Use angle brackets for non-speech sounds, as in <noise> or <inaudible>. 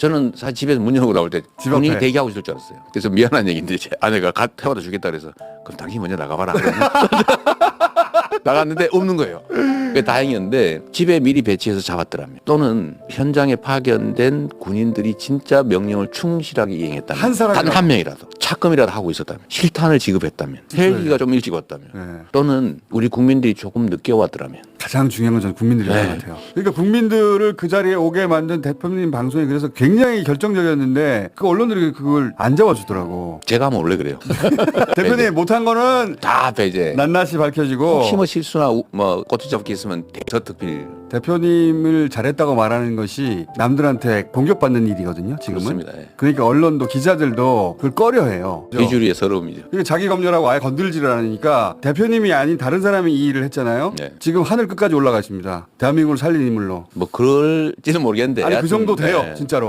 저는 사실 집에서 문 열고 나올 때집 본인이 앞에. 대기하고 있을 줄 알았어요. 그래서 미안한 얘기인데 제 아내가 가, 태워다 주겠다 그래서 그럼 당신이 먼저 나가봐라. <laughs> 나갔는데 없는 거예요. 그게 다행이었는데 집에 미리 배치해서 잡았더라면 또는 현장에 파견된 군인들이 진짜 명령을 충실하게 이행했다면 한 사람이라도. 단한 명이라도 차금이라도 하고 있었다면 실탄을 지급했다면 헬기가 좀 일찍 왔다면 네. 또는 우리 국민들이 조금 늦게 왔더라면 가장 중요한 건 저는 국민들이라는 네. 것 같아요. 그러니까 국민들을 그 자리에 오게 만든 대표님 방송이 그래서 굉장히 결정적이었는데 그 언론들이 그걸 안 잡아주더라고. 제가 하면 원래 그래요. <laughs> 대표님 못한 거는 다 배제. 낱낱이 밝혀지고 혹시 뭐 실수나 우- 뭐 꼬투 잡기 있으면 대저특필 대표님을 잘했다고 말하는 것이 남들한테 공격받는 일이거든요. 지금은. 그렇습니다. 예. 그러니까 언론도 기자들도 그걸 꺼려해요. 비주류의 서러움이죠. 그러니까 자기 검열하고 아예 건들지를 않으니까 대표님이 아닌 다른 사람이 이 일을 했잖아요. 네. 지금 하늘 끝까지 올라가 있습니다. 대한민국을 살린 인물로. 뭐 그럴지는 모르겠는데 아니 그 하여튼, 정도 돼요, 네. 진짜로.